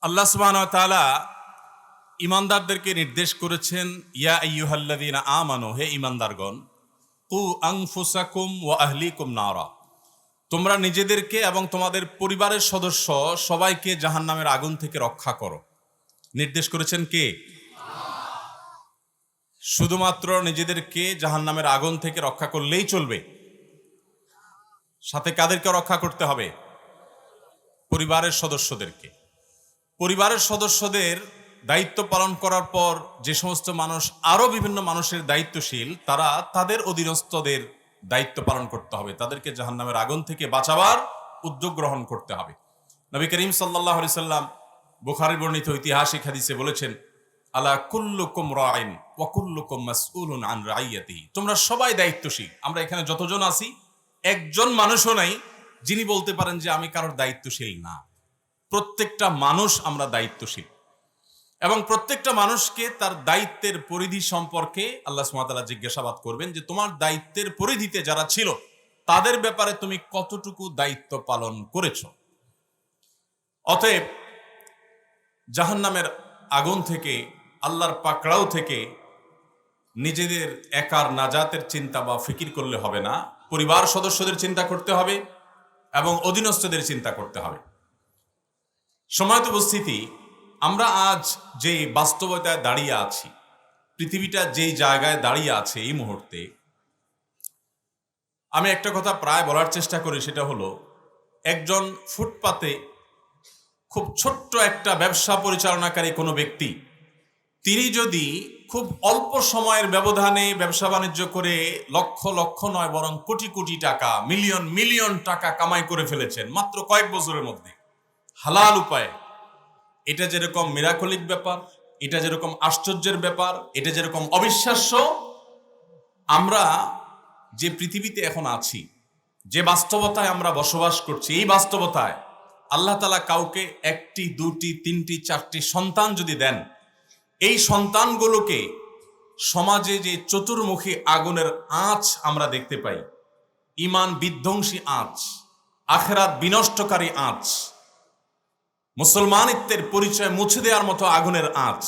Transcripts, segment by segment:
আল্লাহ সুবহান তাআলা ইমানদারদেরকে নির্দেশ করেছেন, ইয়া আইয়ুহাল্লাযীনা আমানু, হে ইমানদারগণ, কু আনফুসাকুম ওয়া আহলিকুম নারা। তোমরা নিজেদেরকে এবং তোমাদের পরিবারের সদস্য সবাইকে জাহান্নামের আগুন থেকে রক্ষা করো। নির্দেশ করেছেন কে? শুধুমাত্র নিজেদেরকে জাহান্নামের আগুন থেকে রক্ষা করলেই চলবে। সাথে কাদেরকে রক্ষা করতে হবে? পরিবারের সদস্যদেরকে। পরিবারের সদস্যদের দায়িত্ব পালন করার পর যে সমস্ত মানুষ আরও বিভিন্ন মানুষের দায়িত্বশীল, তারা তাদের অধীনস্থদের দায়িত্ব পালন করতে হবে। তাদেরকে জাহান্নামের আগুন থেকে বাঁচাবার উদ্যোগ গ্রহণ করতে হবে। নবী করিম সাল্লাহ সাল্লাম বুখারি বর্ণিত ঐতিহাসিক হাদিসে বলেছেন, আলা কুল্লুকুম রাইন ওয়া কুল্লুকুম মাসউলুন আন রাইয়াতিহি। তোমরা সবাই দায়িত্বশীল। আমরা এখানে যতজন আছি, একজন মানুষও নাই, যিনি বলতে পারেন যে আমি কারোর দায়িত্বশীল না। প্রত্যেকটা মানুষ আমরা দায়িত্বশীল। এবং প্রত্যেকটা মানুষকে তার দায়িত্বের পরিধি সম্পর্কে আল্লাহ সুমাতালা জিজ্ঞাসাবাদ করবেন যে, তোমার দায়িত্বের পরিধিতে যারা ছিল, তাদের ব্যাপারে তুমি কতটুকু দায়িত্ব পালন করেছ? অতএব, জাহান্নামের আগুন থেকে, আল্লাহর পাকড়াও থেকে নিজেদের একার নাজাতের চিন্তা বা ফিকির করলে হবে না। পরিবার সদস্যদের চিন্তা করতে হবে এবং অধীনস্থদের চিন্তা করতে হবে। সময়ত উপস্থিতি, আমরা আজ যে বাস্তবতায় দাঁড়িয়ে আছি, পৃথিবীটা যেই জায়গায় দাঁড়িয়ে আছে এই মুহূর্তে, আমি একটা কথা প্রায় বলার চেষ্টা করি, সেটা হলো, একজন ফুটপাতে খুব ছোট্ট একটা ব্যবসা পরিচালনাকারী কোনো ব্যক্তি, তিনি যদি খুব অল্প সময়ের ব্যবধানে ব্যবসা বাণিজ্য করে লক্ষ লক্ষ নয়, বরং কোটি কোটি টাকা, মিলিয়ন মিলিয়ন টাকা কামাই করে ফেলেছেন, মাত্র কয়েক বছরের মধ্যে হালাল উপায়ে। এটা যেরকম মিরাকলিক ব্যাপার, এটা যেরকম আশ্চর্যের ব্যাপার, এটা যেরকম অবিশ্বাস্য, আমরা যে পৃথিবীতে এখন আছি, যে বাস্তবতায় আমরা বসবাস করছি, এই বাস্তবতায় আল্লাহ তালা কাউকে একটি, দুটি, তিনটি, চারটি সন্তান যদি দেন, এই সন্তানগুলোকে সমাজে যে চতুর্মুখী আগুনের আঁচ আমরা দেখতে পাই, ইমান বিধ্বংসী আঁচ, আখেরাত বিনষ্টকারী আঁচ মুসলমানিত্বের পরিচয় মুছে দেওয়ার মতো আগুনের আঁচ।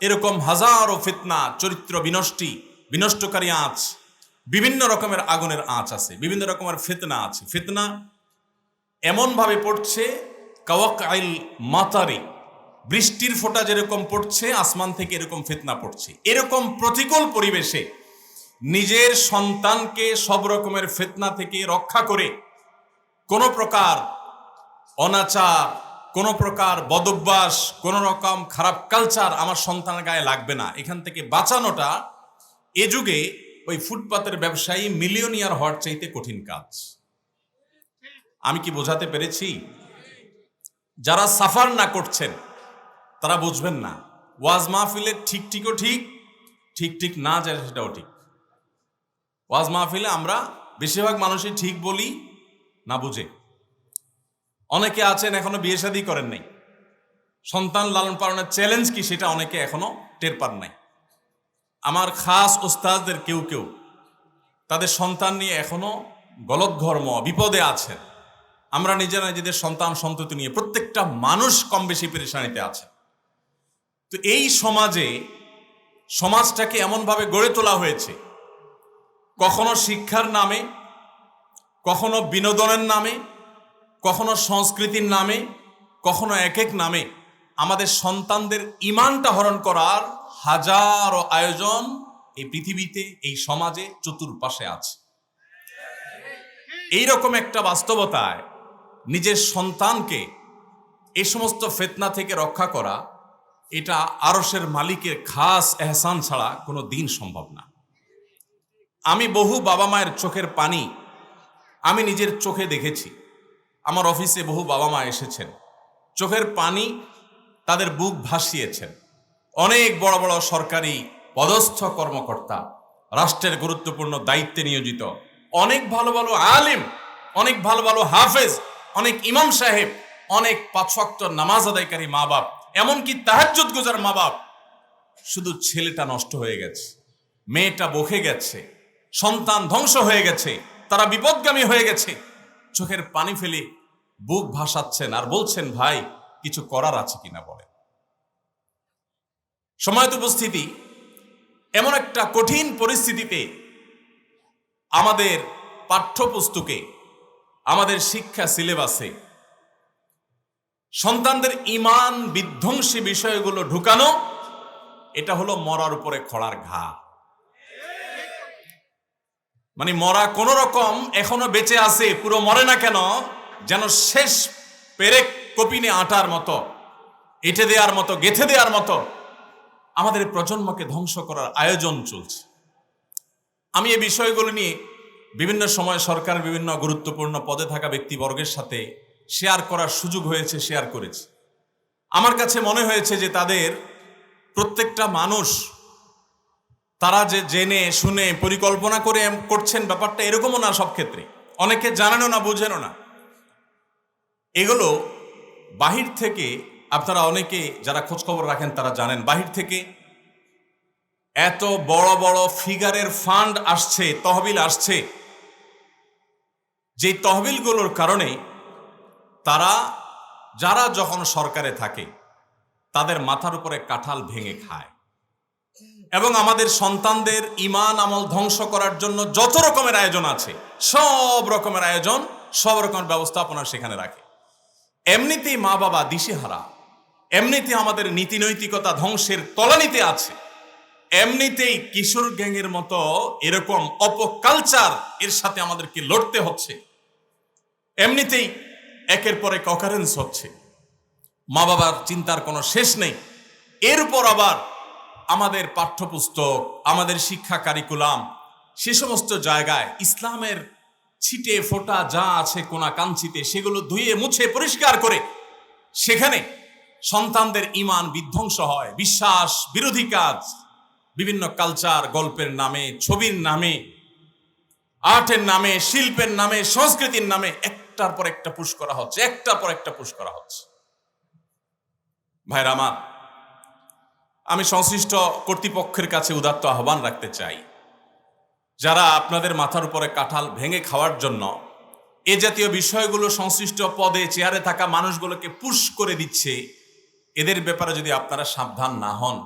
এরকম হাজারো ফিতনা, চরিত্র বিনষ্টি, বিনষ্টকারী আঁচ, বিভিন্ন রকমের আগুনের আঁচ আছে, বিভিন্ন রকমের ফিতনা আছে। ফিতনা এমনভাবে পড়ছে কাওয়াক আইল মাতারি, বৃষ্টির ফোঁটা যেরকম পড়ছে, আসমান থেকে এরকম ফিতনা পড়ছে। এরকম প্রতিকূল পরিবেশে নিজের সন্তানকে সব রকমের ফিতনা থেকে রক্ষা করে কোনো প্রকার অনাচার কোনো প্রকার বদভ্যাস, কোনো রকম খারাপ কালচার আমার সন্তানের গায়ে লাগবে না। এখান থেকে বাঁচানোটা এ যুগে ওই ফুটপাতের ব্যবসায়ী মিলিয়নিয়ার হওয়ার চাইতে কঠিন কাজ। আমি কি বোঝাতে পেরেছি? যারা সাফার না করছেন, তারা বুঝবেন না। ওয়াজ মাহফিলে ঠিক ঠিকও ঠিক ঠিক ঠিক না যায় সেটাও ঠিক। ওয়াজ মাহফিলে আমরা বেশিরভাগ মানুষই ঠিক বলি, না বুঝে। অনেকে আছেন, এখনও বিয়ে শাদী করেন নাই। সন্তান লালন পালনের চ্যালেঞ্জ কি সেটা অনেকে এখনও টের পান নাই। আমার খাস ওস্তাদদের কেউ কেউ, তাদের সন্তান নিয়ে এখনও গলত ধর্ম বিপদে আছেন। আমরা নিজেরা নিজেদের সন্তান সন্ততি নিয়ে প্রত্যেকটা মানুষ কম বেশি পেরেশানিতে আছে। তো এই সমাজে সমাজটাকে এমনভাবে গড়ে তোলা হয়েছে, কখনো শিক্ষার নামে, কখনো বিনোদনের নামে কখনো সংস্কৃতির নামে, কখনো এক এক নামে আমাদের সন্তানদের ইমানটা হরণ করার হাজারো আয়োজন এই পৃথিবীতে, এই সমাজে চতুর্পাশে আছে। এইরকম একটা বাস্তবতায় নিজের সন্তানকে এই সমস্ত ফেতনা থেকে রক্ষা করা, এটা আরসের মালিকের খাস এহসান ছাড়া কোনো দিন সম্ভব না। আমি বহু বাবা মায়ের চোখের পানি আমি নিজের চোখে দেখেছি। আমার অফিসে বহু বাবা মা এসেছেন। চোখের পানি তাদের বুক ভাসিয়েছেন। অনেক বড় বড় সরকারি পদস্থ কর্মকর্তা রাষ্ট্রের গুরুত্বপূর্ণ দায়িত্বে নিয়োজিত। অনেক ভালো ভালো আলিম, অনেক ভালো ভালো হাফেজ, অনেক ইমাম সাহেব, অনেক পাঁচক্ত নামাজ আদায়কারী মা বাপ এমনকি তাহাজ্জুদ গুজার মা বাপ শুধু ছেলেটা নষ্ট হয়ে গেছে, মেয়েটা বকে গেছে, সন্তান ধ্বংস হয়ে গেছে, তারা বিপদগামী হয়ে গেছে। চোখের পানি ফেলে বুক ভাসাচ্ছেন আর বলছেন, ভাই, কিছু করার আছে কিনা বলে সময়ত উপস্থিতি, এমন একটা কঠিন পরিস্থিতিতে আমাদের পাঠ্যপুস্তকে, আমাদের শিক্ষা সিলেবাসে সন্তানদের ইমান বিধ্বংসী বিষয়গুলো ঢুকানো, এটা হলো মরার উপরে খড়ার ঘা। মানে মরা কোন রকম এখনও বেঁচে আছে, পুরো মরে না কেন? যেন শেষ পেরেক কপিনে আটার মতো, এঁটে দেওয়ার মতো, গেথে দেওয়ার মতো আমাদের প্রজন্মকে ধ্বংস করার আয়োজন চলছে। আমি এই বিষয়গুলো নিয়ে বিভিন্ন সময় সরকার বিভিন্ন গুরুত্বপূর্ণ পদে থাকা ব্যক্তিবর্গের সাথে শেয়ার করার সুযোগ হয়েছে, শেয়ার করেছি। আমার কাছে মনে হয়েছে যে তাদের প্রত্যেকটা মানুষ, তারা যে জেনে, শুনে, পরিকল্পনা করে করছেন ব্যাপারটা এরকমও না সব ক্ষেত্রে। অনেকে জানেনও না, বোঝেনও না। এগুলো বাহির থেকে আপনারা অনেকে যারা খোঁজখবর রাখেন তারা জানেন, বাহির থেকে এত বড় বড় ফিগারের ফান্ড আসছে, তহবিল আসছে। যে তহবিলগুলোর কারণে তারা, যারা যখন সরকারে থাকে, তাদের মাথার উপরে কাঁঠাল ভেঙে খায়। এবং আমাদের সন্তানদের ইমান আমল ধ্বংস করার জন্য যত রকমের আয়োজন আছে, সব রকমের আয়োজন, সব রকমের ব্যবস্থাপনা সেখানে রাখে। এমনিতেই মা বাবা দিশেহারা, এমনিতে আমাদের নীতি নৈতিকতা ধ্বংসের তলানিতে আছে, এমনিতেই কিশোর গ্যাংয়ের মতো এরকম অপকালচার এর সাথে আমাদেরকে লড়তে হচ্ছে, এমনিতেই একের পর অকারেন্স হচ্ছে, মা বাবার চিন্তার কোনো শেষ নেই এরপর আবার আমাদের পাঠ্যপুস্তক, আমাদের শিক্ষা কারিকুলাম সে সমস্ত জায়গায় ইসলামের ছিটে ফোটা যা আছে কোনা কাঞ্চিতে, সেগুলো ধুয়ে মুছে পরিষ্কার করে, সেখানে সন্তানদের ইমান বিধ্বংস হয়। বিশ্বাস, বিরোধী কাজ, বিভিন্ন কালচার, গল্পের নামে, ছবির নামে, আর্টের নামে, শিল্পের নামে, সংস্কৃতির নামে একটার পর একটা পুশ করা হচ্ছে, একটার পর একটা পুশ করা হচ্ছে। ভাইরা আমার, আমি সংশ্লিষ্ট কর্তৃপক্ষের কাছে উদাত্ত আহ্বান রাখতে চাই। যারা আপনাদের মাথার উপরে কাঁঠাল ভেঙে খাওয়ার জন্য এ জাতীয় বিষয়গুলো সংশ্লিষ্ট পদে চেয়ারে থাকা মানুষগুলোকে পুশ করে দিচ্ছে, এদের ব্যাপারে যদি আপনারা সাবধান না হন,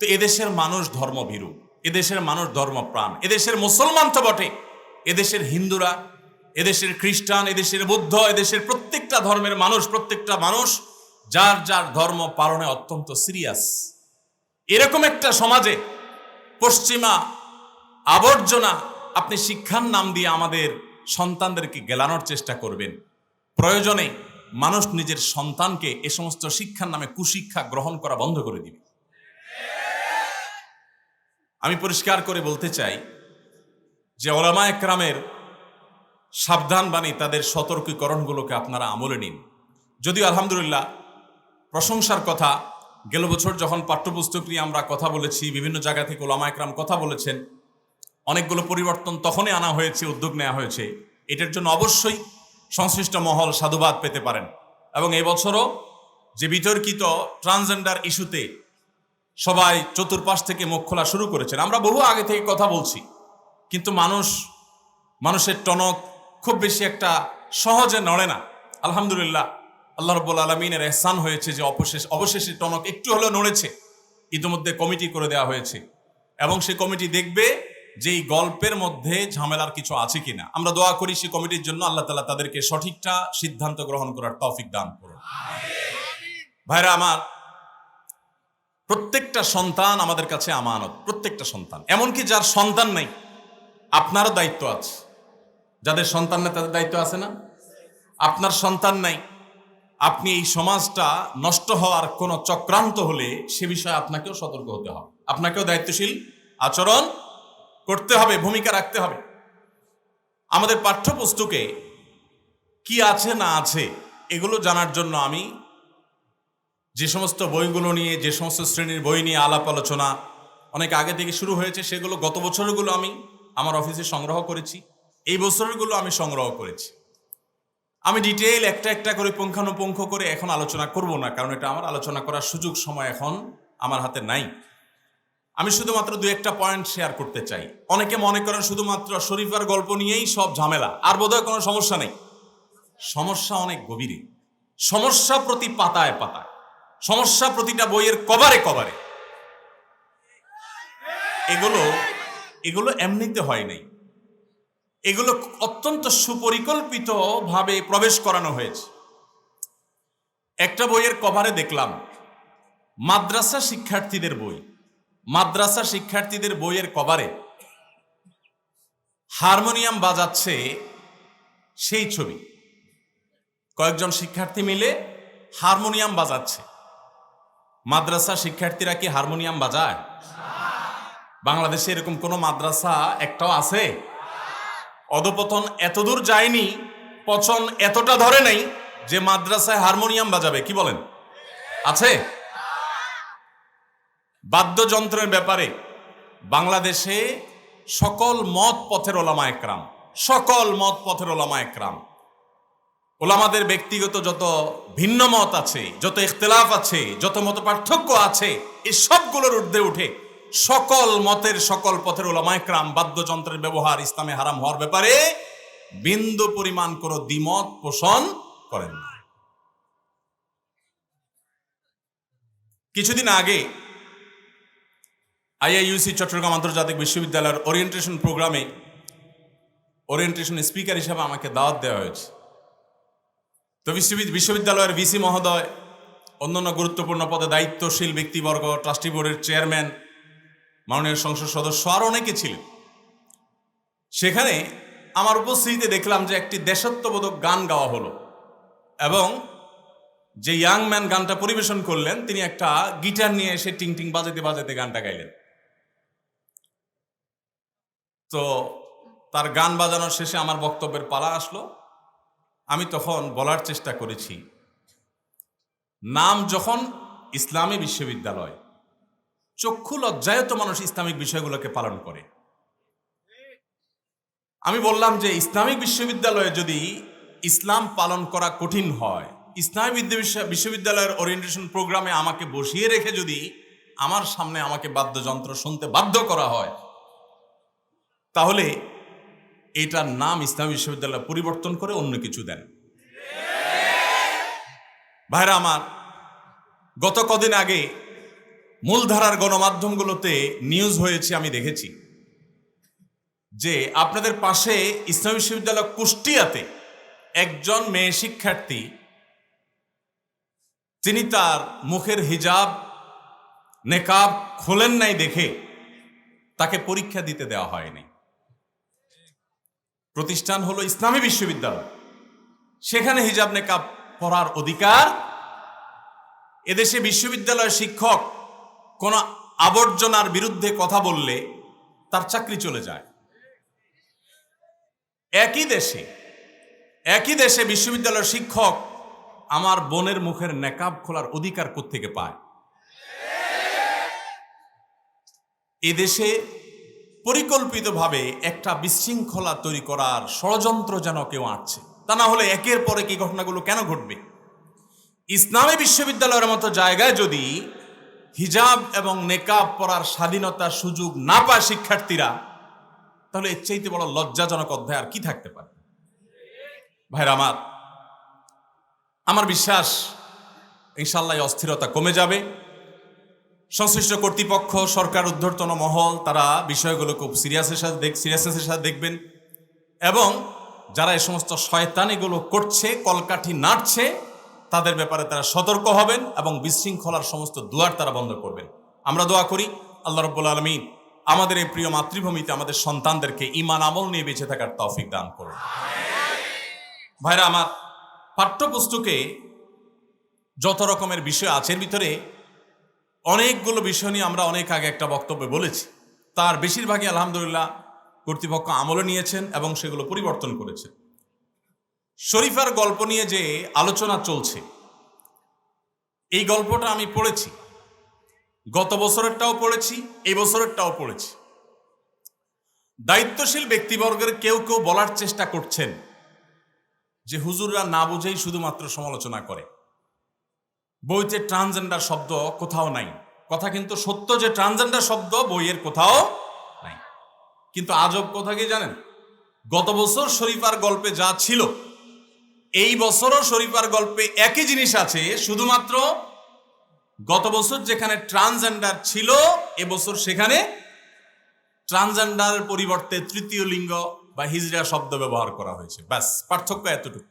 তো এদেশের মানুষ ধর্মভীরু, এদেশের মানুষ ধর্মপ্রাণ, এদেশের মুসলমান তো বটে। এদেশের হিন্দুরা, এদেশের খ্রিস্টান, এদেশের বৌদ্ধ, এদেশের প্রত্যেকটা ধর্মের মানুষ, প্রত্যেকটা মানুষ, যার যার ধর্ম পালনে অত্যন্ত সিরিয়াস। এরকম একটা সমাজে পশ্চিমা আবর্জনা আপনি শিক্ষার নাম দিয়ে আমাদের সন্তানদেরকে গেলানোর চেষ্টা করবেন। প্রয়োজনে মানুষ নিজের সন্তানকে এ সমস্ত শিক্ষার নামে কুশিক্ষা গ্রহণ করা বন্ধ করে দিবে। আমি পরিষ্কার করে বলতে চাই যে ওলামা একরামের সাবধান বাণী তাদের সতর্কীকরণগুলোকে আপনারা আমলে নিন। যদিও আলহামদুলিল্লাহ প্রশংসার কথা, গেল বছর যখন পাঠ্যপুস্তক নিয়ে আমরা কথা বলেছি, বিভিন্ন জায়গা থেকে ওলামা একরাম কথা বলেছেন অনেকগুলো পরিবর্তন তখনই আনা হয়েছে, উদ্যোগ নেওয়া হয়েছে। এটার জন্য অবশ্যই সংশ্লিষ্ট মহল সাধুবাদ পেতে পারেন। এবং এই বছরও যে বিতর্কিত ট্রান্সজেন্ডার ইস্যুতে সবাই চতুর্পাশ থেকে মুখ খোলা শুরু করেছেন। আমরা বহু আগে থেকে কথা বলছি, কিন্তু মানুষ, মানুষের টনক খুব বেশি একটা সহজে নড়ে না। আলহামদুলিল্লাহ, আল্লাহ রব্বুল আলমিনের এহসান হয়েছে যে অবশেষ, অবশেষে টনক একটু হলেও নড়েছে। ইতিমধ্যে কমিটি করে দেওয়া হয়েছে। এবং সে কমিটি দেখবে যে এই গল্পের মধ্যে ঝামেলার কিছু আছে কিনা। আমরা দোয়া করি সেই কমিটির জন্য আল্লাহ তালা তাদেরকে সঠিকটা সিদ্ধান্ত গ্রহণ করার তৌফিক দান করুন। ভাইরা আমার, প্রত্যেকটা সন্তান আমাদের কাছে আমানত, প্রত্যেকটা সন্তান। এমনকি যার সন্তান নেই, আপনারও দায়িত্ব আছে। যাদের সন্তান নেই, তাদের দায়িত্ব আছে না? আপনার সন্তান নাই, আপনি এই সমাজটা নষ্ট হওয়ার কোনো চক্রান্ত হলে সে বিষয়ে আপনাকেও সতর্ক হতে হবে। আপনাকেও দায়িত্বশীল আচরণ করতে হবে, ভূমিকা রাখতে হবে। আমাদের পাঠ্যপুস্তকে কি আছে না আছে, এগুলো জানার জন্য আমি যে সমস্ত বইগুলো নিয়ে, যে সমস্ত শ্রেণির বই নিয়ে আলাপ আলোচনা অনেক আগে থেকে শুরু হয়েছে, সেগুলো গত বছরগুলো আমি আমার অফিসে সংগ্রহ করেছি, এই বছরগুলো আমি সংগ্রহ করেছি। আমি ডিটেইল একটা একটা করে পুঙ্খানুপুঙ্খ করে এখন আলোচনা করব না, কারণ এটা আমার আলোচনা করার সুযোগ সময় এখন আমার হাতে নাই। আমি শুধুমাত্র দু একটা পয়েন্ট শেয়ার করতে চাই। অনেকে মনে করেন শুধুমাত্র শরীফার গল্প নিয়েই সব ঝামেলা। আর বোধহয় কোনো সমস্যা নেই। সমস্যা অনেক গভীরে। সমস্যা প্রতি পাতায় পাতায়। সমস্যা প্রতিটা বইয়ের কভারে কভারে। এগুলো এগুলো এমনিতে হয় নাই। এগুলো অত্যন্ত সুপরিকল্পিত ভাবে প্রবেশ করানো হয়েছে। একটা বইয়ের কভারে দেখলাম, মাদ্রাসা শিক্ষার্থীদের বই। মাদ্রাসা শিক্ষার্থীদের বইয়ের কভারে হারমোনিয়াম বাজাচ্ছে সেই ছবি। কয়েকজন শিক্ষার্থী মিলে হারমোনিয়াম বাজাচ্ছে। মাদ্রাসা শিক্ষার্থীরা কি হারমোনিয়াম বাজায়? বাংলাদেশে এরকম কোনো মাদ্রাসা একটাও আছে? অধপতন এতদূর যায়নি, পচন এতটা ধরে নাই যে মাদ্রাসায় হারমোনিয়াম বাজাবে, কি বলেন? আছে? বাদ্যযন্ত্রের ব্যাপারে বাংলাদেশে সকল মত পথের ওলামা একরাম, সকল মত পথের ওলামা একরাম। ওলামাদের ব্যক্তিগত যত ভিন্ন মত আছে, যত ইখতলাফ আছে, যত মত পার্থক্য আছে এই সবগুলোর ঊর্ধ্বে উঠে সকল মতের সকল পথের ওলামা একরাম বাদ্যযন্ত্রের ব্যবহার ইসলামে হারাম হওয়ার ব্যাপারে বিন্দু পরিমাণ কোনো দ্বিমত পোষণ করেন না। কিছুদিন আগে আইআইইউসি চট্টগ্রাম আন্তর্জাতিক বিশ্ববিদ্যালয়ের ওরিয়েন্টেশন প্রোগ্রামে ওরিয়েন্টেশন স্পিকার হিসাবে আমাকে দাওয়াত দেওয়া হয়েছে। তো বিশ্ববিদ- বিশ্ববিদ্যালয়ের ভিসি মহোদয়, অন্যান্য গুরুত্বপূর্ণ পদে দায়িত্বশীল ব্যক্তিবর্গ, ট্রাস্টি বোর্ডের চেয়ারম্যান, মাননীয় সংসদ সদস্য আর অনেকে ছিলেন। সেখানে আমার উপস্থিতিতে দেখলাম যে একটি দেশাত্মবোধক গান গাওয়া হলো এবং যে ইয়াং ম্যান গানটা পরিবেশন করলেন, তিনি একটা গিটার নিয়ে এসে টিং টিং বাজাতে বাজাতে গানটা গাইলেন। তো তার গান বাজানোর শেষে আমার বক্তব্যের পালা আসলো। আমি তখন বলার চেষ্টা করেছি। নাম যখন ইসলামী বিশ্ববিদ্যালয়, চক্ষু লজ্জায়ত মানুষ ইসলামিক বিষয়গুলোকে পালন করে। আমি বললাম যে, ইসলামিক বিশ্ববিদ্যালয়ে যদি ইসলাম পালন করা কঠিন হয়, ইসলামী বিদ্যা- বিশ্ব- বিশ্ববিদ্যালয়ের ওরিয়েন্টেশন প্রোগ্রামে আমাকে বসিয়ে রেখে যদি আমার সামনে আমাকে বাদ্যযন্ত্র শুনতে বাধ্য করা হয় তাহলে এটার নাম ইসলামী বিশ্ববিদ্যালয় পরিবর্তন করে অন্য কিছু দেন। ভাইরা আমার, গত কদিন আগে মূলধারার গণমাধ্যমগুলোতে নিউজ হয়েছে, আমি দেখেছি। যে আপনাদের পাশে ইসলামী বিশ্ববিদ্যালয় কুষ্টিয়াতে একজন মেয়ে শিক্ষার্থী, তিনি তার মুখের হিজাব, নেকাব খোলেন নাই দেখে তাকে পরীক্ষা দিতে দেওয়া হয়নি। প্রতিষ্ঠান হলো ইসলামী বিশ্ববিদ্যালয়। সেখানে হিজাব নেকাব পড়ার অধিকার। এদেশে বিশ্ববিদ্যালয়ের শিক্ষক কোন আবর্জনার বিরুদ্ধে কথা বললে তার চাকরি চলে যায়। একই দেশে একই দেশে বিশ্ববিদ্যালয়ের শিক্ষক আমার বোনের মুখের নেকাব খোলার অধিকার থেকে পায়? এদেশে পরিকল্পিতভাবে একটা বিশৃঙ্খলা তৈরি করার ষড়যন্ত্র যেন কেউ আঁটছে। তা না হলে একের পরে কি ঘটনাগুলো কেন ঘটবে? ইসলামী বিশ্ববিদ্যালয়ের মতো জায়গায় যদি হিজাব এবং নেকাব পড়ার স্বাধীনতার সুযোগ না পায় শিক্ষার্থীরা, তাহলে এর চাইতে বড় লজ্জাজনক অধ্যায় আর কি থাকতে পারে? ভাইরা আমার আমার বিশ্বাস ইনশাল্লাহ অস্থিরতা কমে যাবে। সংশ্লিষ্ট কর্তৃপক্ষ, সরকার উদ্ধর্তন মহল, তারা বিষয়গুলো খুব সিরিয়াসের সাথে দেখ সিরিয়াসনেসের সাথে দেখবেন। এবং যারা এই সমস্ত শয়তানিগুলো করছে, কলকাঠি নাড়ছে, তাদের ব্যাপারে তারা সতর্ক হবেন এবং বিশৃঙ্খলার সমস্ত দুয়ার তারা বন্ধ করবেন। আমরা দোয়া করি, আল্লাহ রব্বুল আলমিন আমাদের এই প্রিয় মাতৃভূমিতে আমাদের সন্তানদেরকে ইমান আমল নিয়ে বেঁচে থাকার তৌফিক দান করুন। ভাইরা, আমার পাঠ্যপুস্তকে যত রকমের বিষয় আছে এর ভিতরে অনেকগুলো বিষয় নিয়ে আমরা অনেক আগে একটা বক্তব্যে বলেছি। তার বেশিরভাগই আলহামদুলিল্লাহ কর্তৃপক্ষ আমলে নিয়েছেন এবং সেগুলো পরিবর্তন করেছেন। শরীফার গল্প নিয়ে যে আলোচনা চলছে, এই গল্পটা আমি পড়েছি। গত বছরেরটাও পড়েছি, এই বছরেরটাও পড়েছি। দায়িত্বশীল ব্যক্তিবর্গের কেউ কেউ বলার চেষ্টা করছেন যে হুজুররা না বুঝেই শুধুমাত্র সমালোচনা করে। বইতে ট্রান্সজেন্ডার শব্দ কোথাও নাই। কথা কিন্তু সত্য যে ট্রান্সজেন্ডার শব্দ বইয়ের কোথাও নাই। কিন্তু আজব কথা কি জানেন? গত বছর শরীফার গল্পে যা ছিল, এই বছরও শরীফার গল্পে একই জিনিস আছে, শুধুমাত্র গত বছর যেখানে ট্রান্সজেন্ডার ছিল এবছর সেখানে ট্রান্সজেন্ডারের পরিবর্তে তৃতীয় লিঙ্গ বা হিজড়া শব্দ ব্যবহার করা হয়েছে। ব্যাস, পার্থক্য এতটুকু।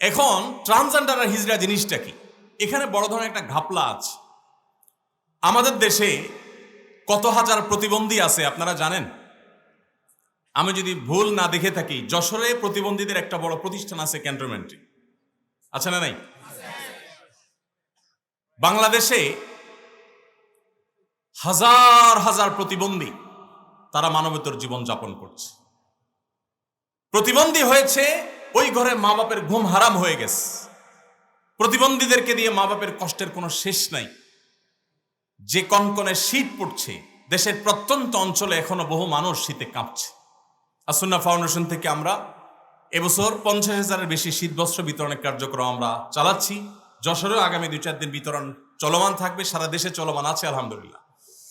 এখন ট্রান্সজেন্ডার আর হিজড়া জিনিসটা কি? এখানে বড় ধরনের একটা ঘাপলা আছে। আমাদের দেশে কত হাজার প্রতিবন্ধী আছে, আপনারা জানেন? আমি যদি ভুল না দেখে থাকি, যশোরে প্রতিবন্ধীদের একটা বড় প্রতিষ্ঠান আছে ক্যান্টনমেন্টে। আছে না নাই? বাংলাদেশে হাজার হাজার প্রতিবন্ধী তারা মানবেতর জীবন যাপন করছে। প্রতিবন্ধী হয়েছে, ওই ঘরে মা বাপের ঘুম হারাম হয়ে গেছে। প্রতিবন্ধীদেরকে দিয়ে মা বাপের কষ্টের কোনো শেষ নাই। যে কনকনে শীত পড়ছে, দেশের প্রত্যন্ত অঞ্চলে এখনও বহু মানুষ শীতে কাঁপছে। আসুন্না ফাউন্ডেশন থেকে আমরা এবছর পঞ্চাশ হাজারের বেশি শীতবস্ত্র বিতরণের কার্যক্রম আমরা চালাচ্ছি। যশোরেও আগামী দুই চার দিন বিতরণ চলমান থাকবে, সারা দেশে চলমান আছে, আলহামদুলিল্লাহ।